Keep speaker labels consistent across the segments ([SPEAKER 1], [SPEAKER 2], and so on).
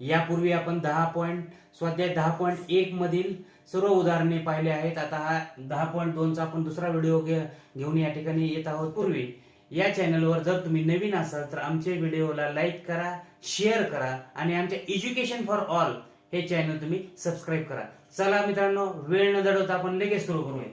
[SPEAKER 1] यापूर्वी आपण दहा पॉईंट स्वाध्याय दहा पॉईंट एक मधील सर्व उदाहरणे पाहिले आहेत. आता हा दहा पॉईंट दोनचा आपण दुसरा व्हिडिओ घे- घेऊन या ठिकाणी येत आहोत. पूर्वी या चॅनलवर जर तुम्ही नवीन असाल तर आमच्या व्हिडिओला लाईक करा शेअर करा आणि आमच्या एज्युकेशन फॉर ऑल हे चॅनल तुम्ही सबस्क्राईब करा. चला मित्रांनो वेळ न दडवता आपण लगेच सुरू करूया.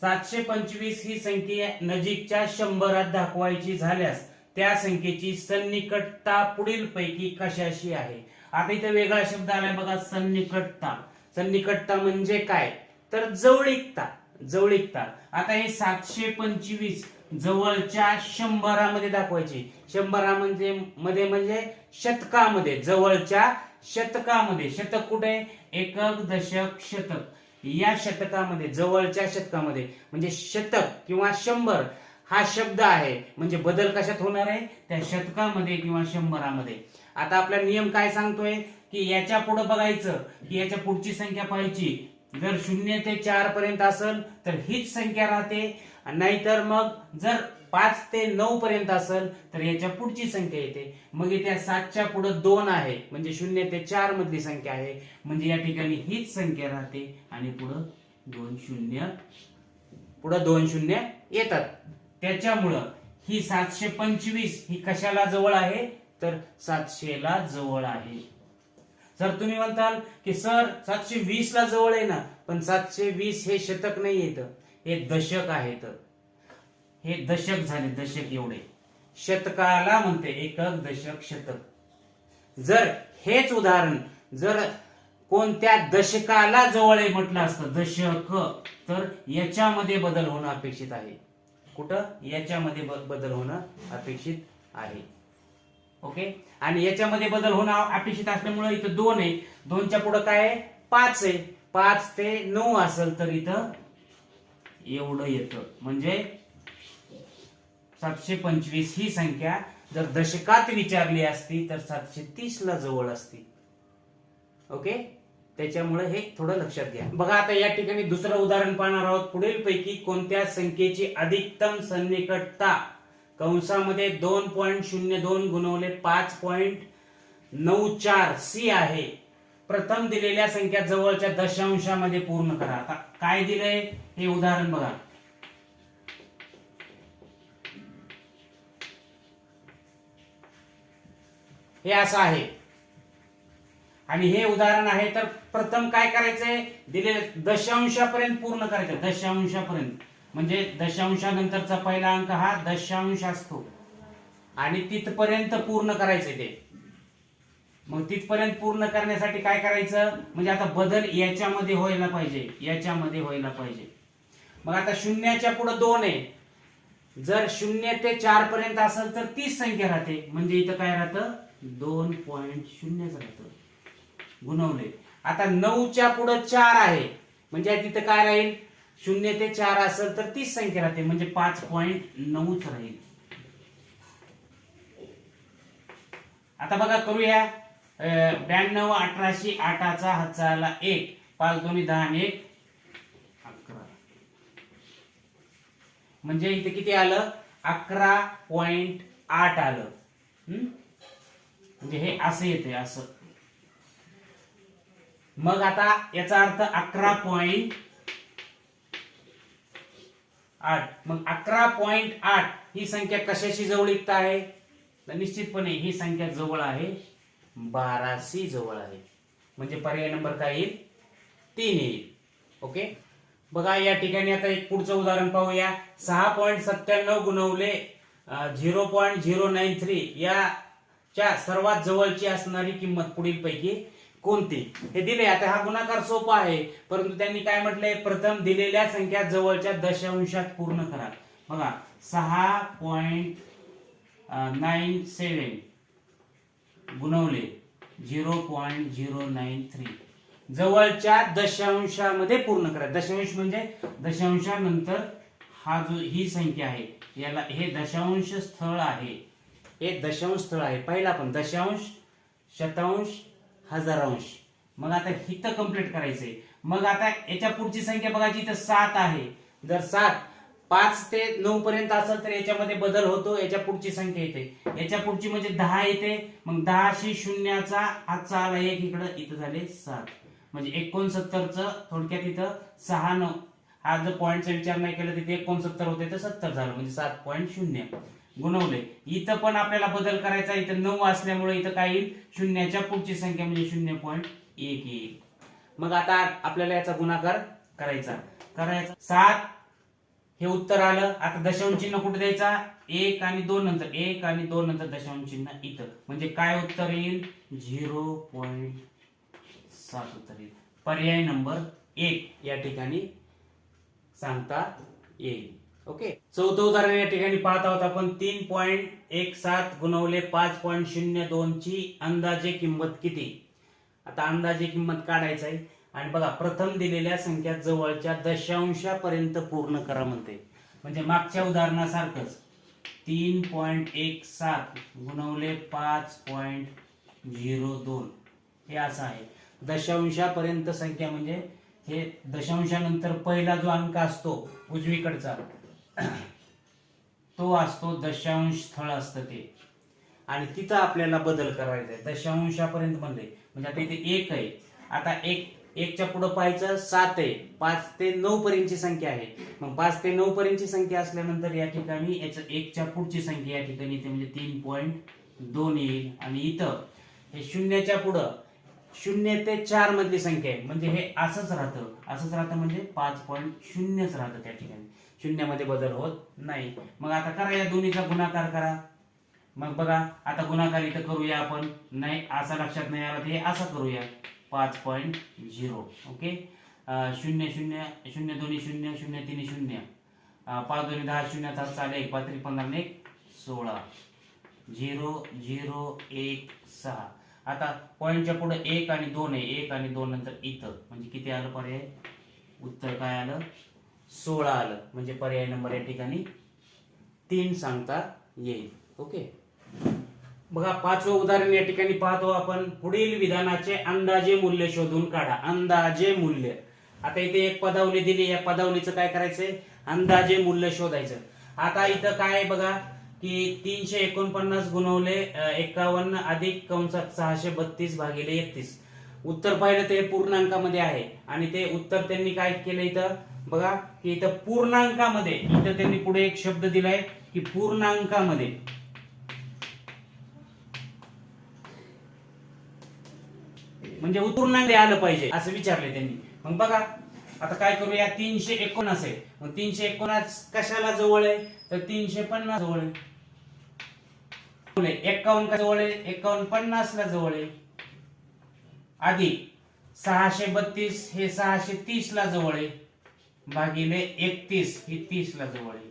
[SPEAKER 1] सातशे पंचवीस ही संख्या नजीकच्या शंभरात दाखवायची झाल्यास त्या संख्येची सन्निकटता पुढील पैकी कशाशी आहे? आता इथे वेगळा शब्द आलाय बघा सन्निकटता. सन्निकटता म्हणजे काय? तर जवळीकता. जवळीकता. आता हे सातशे पंचवीस जवळच्या शंभरामध्ये दाखवायचे. शंभरा म्हणजे मध्ये म्हणजे शतकामध्ये. जवळच्या शतकामध्ये. शतक कुठे? एकक दशक शतक. या शतकामध्ये जवळच्या शतकामध्ये. म्हणजे शतक किंवा शंभर. हा शब्द आहे. म्हणजे बदल कशात होणार आहे? त्या शतकामध्ये किंवा शंभरामध्ये. आता आपला नियम काय सांगतोय? की याच्यापुढे बघायचं की याच्या पुढची संख्या पाहायची. जर शून्य ते चार पर्यंत असेल तर हीच संख्या राहते. नाहीतर मग जर पाच ते नऊ पर्यंत असेल तर याच्या पुढची संख्या येते. मग इथे सातच्या पुढे दोन आहे. म्हणजे शून्य ते चार मधली संख्या आहे. म्हणजे या ठिकाणी हीच संख्या राहते. आणि पुढं दोन शून्य पुढं दोन शून्य येतात. त्याच्यामुळं ही सातशे पंचवीस ही कशाला जवळ आहे? तर सातशेला जवळ आहे. सर तुम्ही म्हणताल की सर सातशे वीस ला जवळ आहे ना पण सातशे वीस हे शतक नाही येत. हे दशक आहेत. हे दशक झाले दशक एवढे. शतकाला म्हणते एकक दशक शतक. जर हेच उदाहरण जर कोणत्या दशकाला जवळ आहे म्हटलं असतं दशक तर याच्यामध्ये बदल होणं अपेक्षित आहे. कुठं? याच्यामध्ये बदल होणं अपेक्षित आहे. ओके? आणि याच्यामध्ये बदल होणं अपेक्षित असल्यामुळे इथं दोन आहे. दोनच्या पुढं काय आहे? पाच आहे. पाच ते नऊ असेल तर इथं एवढं येतं. म्हणजे सातशे पंचवीस ही संख्या जर दशकात विचारली असती तर सातशे तीस ला जवळ असती. ओके? त्याच्यामुळे हे थोडं लक्षात घ्या. बघा आता या ठिकाणी दुसरं उदाहरण पाहणार आहोत. पुढील पैकी कोणत्या संख्येची अधिकतम सन्निकटता? कंसामध्ये दोन पॉईंट शून्य दोन गुणवले पाच पॉईंट नऊ चार सी आहे. प्रथम दिलेल्या संख्या जवळच्या दशांशामध्ये पूर्ण करा. आता काय दिलंय? हे उदाहरण बघा. हे असं आहे. आणि हे उदाहरण आहे तर प्रथम काय करायचंय? दिले दशांशापर्यंत पूर्ण करायचं. दशांशापर्यंत. म्हणजे दशांशानंतरचा पहिला अंक हा दशांश असतो. आणि तिथपर्यंत पूर्ण करायचे ते. मग तिथपर्यंत पूर्ण करण्यासाठी काय करायचं? म्हणजे आता बदल याच्यामध्ये व्हायला पाहिजे. याच्यामध्ये व्हायला पाहिजे. मग आता शून्याच्या पुढे दोन आहे. जर शून्य ते चार पर्यंत असेल तर तीस संख्या राहते. म्हणजे इथं काय राहतं? दोन पॉईंट शून्यच राहतं. गुणवले. आता नऊच्या पुढे चार आहे. म्हणजे तिथं काय राहील? शून्य ते चार असेल तर तीच संख्या राहते. म्हणजे पाच पॉईंट नऊच राहील. आता बघा करूया. ब्याण्णव अठराशे आठाचा हाताला एक. पाच दोन्ही दहा आणि एक अकरा. म्हणजे इथे किती आलं? अकरा पॉइंट आठ आलं. हम्म? म्हणजे हे असं येते असं. मग आता याचा अर्थ अकरा पॉइंट आठ. मग अकरा पॉइंट आठ ही संख्या कशाशी जवळीकता आहे? तर निश्चितपणे ही संख्या जवळ आहे. बाराशी जवळ आहे. म्हणजे पर्याय नंबर काय येईल? तीन येईल. ओके? बघा या ठिकाणी आता एक पुढचं उदाहरण पाहूया. सहा पॉईंट सत्त्याण्णव गुणवले zero point zero nine three. याच्या सर्वात जवळची असणारी किंमत पुढील पैकी कोणती? हे दिले आता हा गुणाकार सोपा आहे. परंतु त्यांनी काय म्हटलंय? प्रथम दिलेल्या संख्या जवळच्या दशांशात पूर्ण करा. बघा सहा point nine seven गुणवले. Zero point zero nine three. जवळच्या दशांशामध्ये पूर्ण करा. दशांश म्हणजे दशांशानंतर हा जो ही संख्या आहे याला हे दशांश स्थळ आहे. हे दशांश स्थळ आहे. पहिला पण दशांश शतांश हजारांश मग आता हिथं कंप्लीट करायचंय. मग आता याच्या पुढची संख्या बघायची तर सात आहे. जर सात पाच ते नऊ पर्यंत असेल तर याच्यामध्ये बदल होतो. याच्या पुढची संख्या येते. याच्या पुढची म्हणजे दहा येते. मग दहाशी शून्याचा हातचा आला एक इकडं इथं झाले सात. म्हणजे एकोणसत्तरचं थोडक्यात इथं सहा नऊ. हा जर पॉईंटचा विचार नाही केला तिथे एकोणसत्तर होते तर सत्तर झालं. म्हणजे सात पॉईंट शून्य. गुणवले. इथं पण आपल्याला बदल करायचा इथं नऊ असल्यामुळे इथं काय येईल? शून्याच्या पुढची संख्या म्हणजे शून्य पॉईंट एक येईल. मग आता आपल्याला याचा गुणाकार करायचा. करायचा सात. हे उत्तर आलं. आता दशांश चिन्ह कुठे द्यायचा? एक आणि दोन नंतर एक आणि दोन नंतर दशांश चिन्ह इथं. म्हणजे काय उत्तर येईल? झिरो पॉईंट सात उत्तर येईल. पर्याय नंबर एक या ठिकाणी सांगता येईल. ओके. चौथं उदाहरण या ठिकाणी पाहत आहोत आपण. तीन पॉईंट एक सात गुणवले पाच पॉईंट शून्य दोन ची अंदाजे किंमत किती? आता अंदाजे किंमत काढायचं आहे. आणि बघा प्रथम दिलेल्या संख्या जवळच्या दशांशापर्यंत पूर्ण करा म्हणते. म्हणजे मागच्या उदाहरणासारखंच. तीन पॉईंट एक सात गुणवले पाच पॉईंट झिरो दोन. हे असं आहे. दशांशापर्यंत संख्या म्हणजे हे दशांशानंतर पहिला जो अंक असतो उजवीकडचा तो असतो दशांश स्थळ असतं ते. आणि तिथं आपल्याला बदल करायचा आहे दशांशापर्यंत म्हणले. म्हणजे आता इथे एक आहे. आता एक एकच्या पुढे पाहायचं सात आहे. पाच ते नऊ पर्यंतची संख्या आहे. मग पाच ते नऊ पर्यंतची संख्या असल्यानंतर या ठिकाणी याच्या एकच्या पुढची संख्या या ठिकाणी इथे म्हणजे तीन पॉईंट दोन येईल. आणि इथं हे शून्याच्या पुढं शून्य ते चार मधली संख्या आहे. म्हणजे हे असंच राहतं. असंच राहतं म्हणजे पाच पॉईंट शून्यच राहतं त्या ठिकाणी. शून्यामध्ये बदल होत नाही. मग आता करा या दोन्हीचा गुणाकार करा. मग बघा आता गुणाकार इथं करूया आपण. नाही असा लक्षात नाही आला ते असं करूया. पाच पॉईंट झिरो ओके शून्य शून्य शून्य दोन्ही शून्य शून्य तीन शून्य. पाच दोन्ही दहा शून्यचा साडे एक पाच पंधरा एक सोळा. झिरो झिरो एक सहा. आता पॉईंटच्या पुढे एक आणि दोन आहे. एक आणि दोन नंतर इथं. म्हणजे किती आलं पर्याय? उत्तर काय आलं? सोळा आलं. म्हणजे पर्याय नंबर या ठिकाणी तीन सांगता येईल ओके? बघा पाचवं उदाहरण या ठिकाणी पाहतो आपण. पुढील विधानाचे अंदाजे मूल्य शोधून काढा. अंदाजे मूल्य. आता इथे एक पदावली दिली. या पदावलीचं काय करायचंय? अंदाजे मूल्य शोधायचं. आता इथं काय आहे बघा की तीनशे एकोणपन्नास गुणवले एकावन्न अधिक कंसात सहाशे बत्तीस भागिले एकतीस. उत्तर पाहिलं ते पूर्णांकामध्ये आहे. आणि ते उत्तर त्यांनी काय केलं इथं? बघा की इथं पूर्णांकामध्ये इथं त्यांनी पुढे एक शब्द दिलाय की पूर्णांकामध्ये. म्हणजे उत्पूर्णांक आलं पाहिजे असं विचारले त्यांनी. मग बघा आता काय करूया तीनशे एकोणास आहे मग तीनशे एकोणास कशाला जवळ आहे? तर तीनशे पन्नास जवळ आहे. एक्कावन्न का जवळ आहे? एक्कावन्न पन्नास ला जवळ आहे. आधी सहाशे बत्तीस हे सहाशे तीस ला जवळ आहे. भागिले एकतीस ही तीस ला जवळ आहे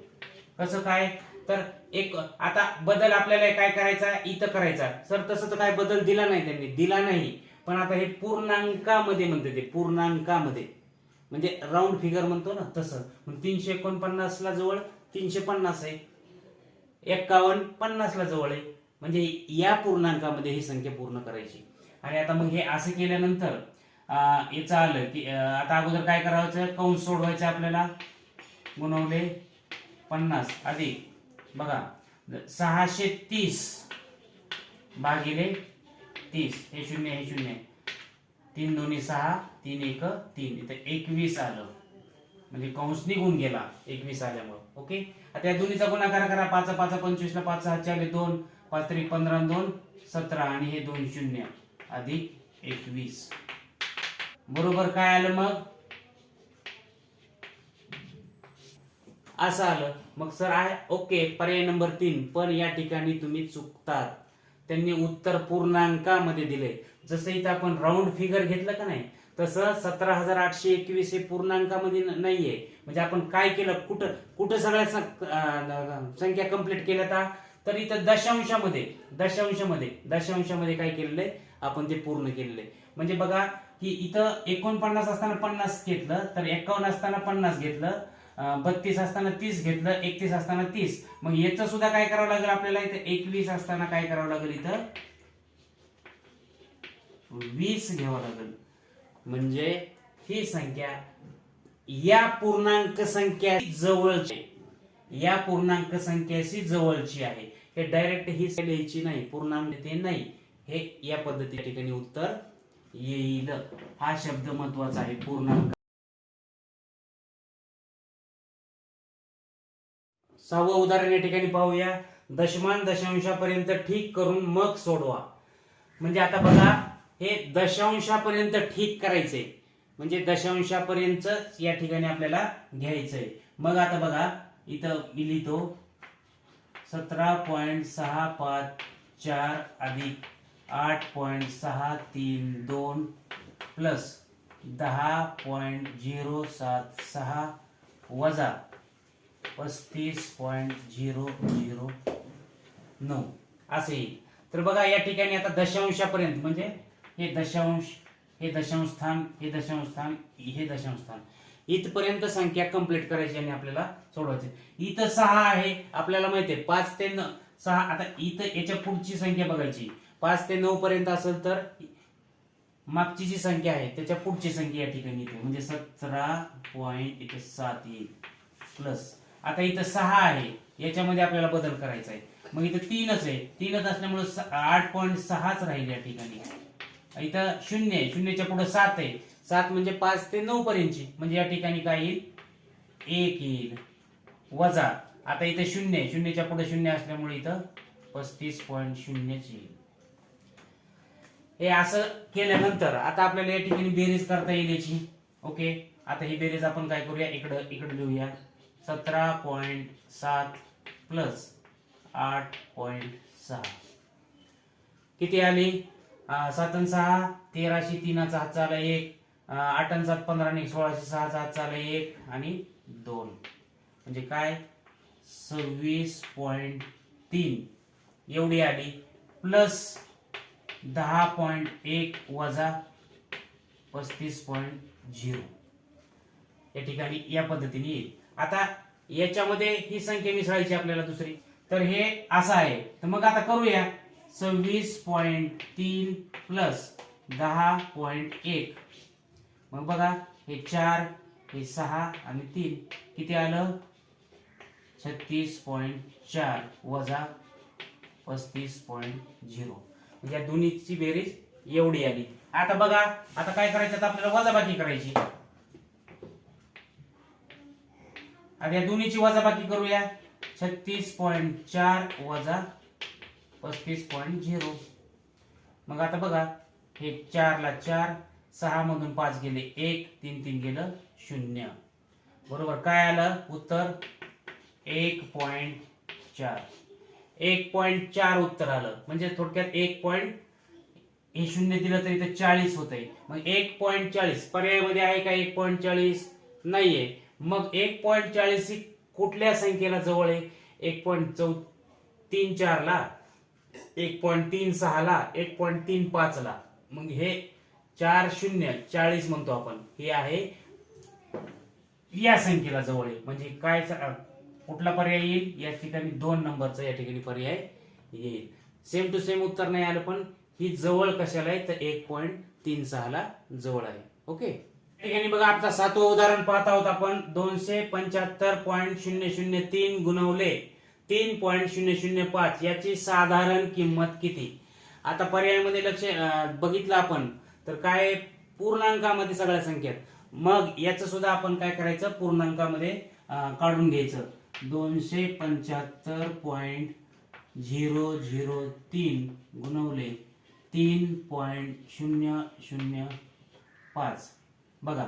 [SPEAKER 1] कसं काय? तर एक आता बदल आपल्याला काय करायचा? इथं करायचा. सर तसं तर काय बदल दिला नाही त्यांनी. दिला नाही. पण आता हे पूर्णांकामध्ये म्हणते ते पूर्णांकामध्ये. म्हणजे राऊंड फिगर म्हणतो ना तसं. तीनशे एकोणपन्नास ला जवळ तीनशे पन्नास आहे. एक्कावन्न पन्नास ला जवळ आहे. म्हणजे या पूर्णांकामध्ये ही संख्या पूर्ण करायची. आणि आता मग हे असं केल्यानंतर याचं आलं की आता अगोदर काय करायचं? कंस सोडवायचं आपल्याला. गुणवले पन्नास अधिक. बघा सहाशे तीस भागिले तीस. हे शून्य हे शून्य. तीन दोन्ही सहा तीन एक तीन. इथं एकवीस आलं. म्हणजे कंस निघून गेला. एकवीस आल्यामुळं. ओके? आता या दोन्हीचा गुणाकार करा. पाच पाच पंचवीसला पाच सहा चार दोन. पाच तरी पंधरा दोन सतरा. आणि हे दोन शून्य अधिक एकवीस. बरोबर काय आलं मग? असं आलं. मग सर आहे ओके पर्याय नंबर तीन. पण या ठिकाणी तुम्ही चुकतात. त्यांनी उत्तर पूर्णांकामध्ये दिले. जसं इथं आपण राऊंड फिगर घेतलं का नाही तसं सतरा हजार आठशे एकवीस हे पूर्णांकामध्ये नाहीये. म्हणजे आपण काय केलं? कुठं कुठं सगळ्या संख्या कंप्लीट केल्या का तर इथं दशांशामध्ये दशांशामध्ये दशांशामध्ये काय केलेलं आहे? आपण ते पूर्ण केलेलं आहे. म्हणजे बघा की इथं एकोणपन्नास असताना पन्नास घेतलं तर एकावन्न असताना पन्नास घेतलं बत्तीस असताना तीस घेतलं एकतीस असताना तीस. मग याचं सुद्धा काय करावं लागेल आपल्याला इथं? एकवीस असताना काय करावं लागेल इथं? वीस घ्यावं लागेल. म्हणजे ही संख्या या पूर्णांक संख्या जवळची या पूर्णांक संख्याशी जवळची आहे. हे डायरेक्ट ही लिहायची नाही पूर्णांक ते नाही. हे या पद्धती ठिकाणी उत्तर येईल. हा शब्द महत्त्वाचा आहे. पूर्णांक. सहावं उदाहरण या ठिकाणी पाहूया. दशमान दशांशापर्यंत ठीक करून मग सोडवा. म्हणजे आता बघा हे दशांशापर्यंत ठीक करायचंय म्हणजे दशांशापर्यंत या ठिकाणी आपल्याला घ्यायचंय. मग आता बघा इथं मी लिहितो. सतरा पॉईंट सहा पाच चार अधिक आठ पॉईंट सहा तीन दोन प्लस दहा पॉईंट झिरो सात सहा वजा पस्तीस पॉईंट झिरो झिरो नऊ. असे येईल. तर बघा या ठिकाणी आता दशांशापर्यंत म्हणजे हे दशांश हे दशांश स्थान हे दशांश स्थान हे दशांश स्थान इथपर्यंत संख्या कंप्लीट करायची आणि आपल्याला सोडवायची. इथं सहा आहे आपल्याला माहिती आहे पाच ते न सहा आता इथं याच्या पुढची संख्या बघायची. पाच ते नऊ पर्यंत असेल तर मागची जी संख्या आहे त्याच्या पुढची संख्या या ठिकाणी येते. म्हणजे सतरा पॉईंट इथे सात येईल. प्लस आता इथं सहा आहे. याच्यामध्ये आपल्याला बदल करायचा आहे. मग इथं तीनच आहे. तीनच असल्यामुळे स- आठ पॉईंट सहाच राहील या ठिकाणी. इथं शून्य आहे. शून्यच्या पुढे सात आहे. सात म्हणजे पाच ते नऊ पर्यंतची. म्हणजे या ठिकाणी काय येईल? एक येईल. वजा. आता इथं शून्य आहे. शून्यच्या पुढे शून्य असल्यामुळे इथं पस्तीस पॉईंट शून्यच येईल. हे असं केल्यानंतर आता आपल्याला या ठिकाणी बेरीज करता येईल याची. ओके? आता ही बेरीज आपण काय करूया? इकडं इकडं लिहूया. सतरा पॉईंट सात प्लस आठ पॉईंट सहा. किती आली? सात आणि सहा तेराशे तीनाचा हात चाला एक. आठ आणि सात पंधरा आणि सोळाशे सहाचा हात चाला एक आणि दोन. म्हणजे काय? सव्वीस पॉईंट तीन. एवढी आली. प्लस दहा पॉईंट एक वजा पस्तीस पॉईंट झिरो. या ठिकाणी या पद्धतीने येईल. आता याच्यामध्ये ही संख्या मिसळायची आपल्याला दुसरी. तर हे असं आहे. तर मग आता करूया. सव्वीस पॉईंट तीन प्लस दहा पॉईंट एक. मग बघा हे चार हे सहा आणि तीन. किती आलं? छत्तीस पॉईंट चार वजा पस्तीस पॉईंट झिरो. या दोन्हीची बेरीज एवढी आली. आता बघा आता काय करायचं? तर आपल्याला वजाबाकी करायची. आता या दोन्हीची वजाबाकी करूया. छत्तीस पॉईंट चार वजा पस्तीस पॉईंट झिरो. मग आता बघा हे चारला चार सहा मधून पाच गेले एक तीन तीन गेलं शून्य. बरोबर काय आलं? उत्तर एक पॉईंट चार. एक पॉईंट चार उत्तर आलं. म्हणजे थोडक्यात एक पॉईंट हे शून्य दिलं तर चाळीस होत आहे मग एक पॉईंट चाळीस. पर्यायामध्ये आहे का एक पॉईंट चाळीस? नाहीये. मग एक पॉईंट चाळीस ही कुठल्या संख्येला जवळ आहे? एक पॉईंट चौ तीन चारला एक पॉईंट तीन सहाला एक पॉईंट तीन पाचला. मग हे चार शून्य चाळीस म्हणतो आपण. हे आहे या संख्येला जवळ आहे. म्हणजे काय कुठला पर्याय येईल? या ठिकाणी दोन नंबरचा या ठिकाणी पर्याय येईल. सेम टू सेम उत्तर नाही आलं पण ही जवळ कशाला आहे? तर एक पॉईंट तीन सहाला जवळ आहे. ओके या ठिकाणी बघा आता सातवं उदाहरण पाहत आहोत आपण. दोनशे पंच्याहत्तर पॉईंट शून्य शून्य तीन गुणवले. तीन पॉईंट शून्य शून्य पाच याची साधारण किंमत किती? आता पर्यायामध्ये लक्ष बघितलं आपण तर काय पूर्णांकामध्ये सगळ्या संख्येत. मग याचं सुद्धा आपण काय करायचं? पूर्णांकामध्ये काढून घ्यायचं. दोनशे पंच्याहत्तर पॉईंट झिरो झिरो तीन गुणवले तीन पॉईंट शून्य शून्य पाच. बघा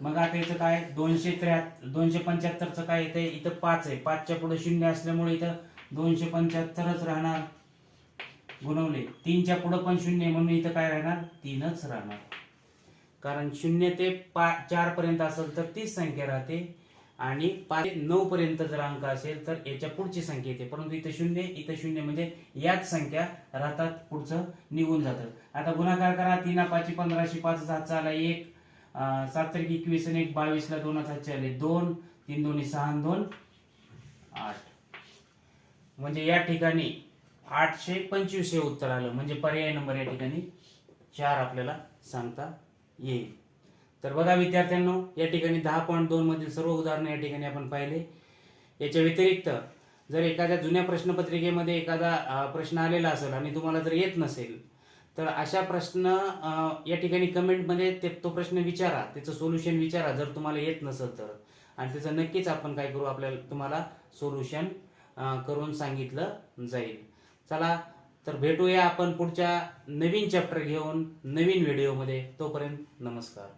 [SPEAKER 1] मग आता याचं काय? दोनशे त्र्याहत्तर दोनशे पंच्याहत्तरचं काय येतं इथं पाच आहे. पाचच्या पुढे शून्य असल्यामुळे इथं दोनशे पंच्याहत्तरच राहणार. गुणवले. तीनच्या पुढं पण शून्य म्हणून इथं काय राहणार? तीनच राहणार. कारण शून्य ते पा चार पर्यंत असेल तर तीच संख्या राहते. आणि पाच नऊ पर्यंत जर अंक असेल तर याच्या पुढची संख्या येते. परंतु इथं शून्य इथं शून्य म्हणजे याच संख्या राहतात पुढचं निघून जातं. आता गुणाकार करा तीन पाचशे पंधराशे पाच सातचा आला एक सात तारीख एकवीस आणि एक बावीसला दोन सातशे आले दोन तीन दोन्ही सहा दोन आठ. म्हणजे या ठिकाणी आठशे पंचवीस हे उत्तर आलं. म्हणजे पर्याय नंबर या ठिकाणी चार आपल्याला सांगता येईल. तर बघा विद्यार्थ्यांनो या ठिकाणी दहा पॉईंट दोन मधील सर्व उदाहरणं या ठिकाणी आपण पाहिले. याच्या व्यतिरिक्त जर एखाद्या जुन्या प्रश्नपत्रिकेमध्ये एखादा प्रश्न आलेला असेल आणि तुम्हाला जर येत नसेल तर अशा प्रश्न या ठिकाणी कमेंटमध्ये ते तो प्रश्न विचारा त्याचं सोल्युशन विचारा जर तुम्हाला येत नसेल तर. आणि त्याचं नक्कीच आपण काय करू आपल्याला तुम्हाला सोल्युशन करून सांगितलं जाईल. चला तर भेटूया आपण पुढच्या नवीन चॅप्टर घेऊन नवीन व्हिडिओमध्ये तोपर्यंत नमस्कार.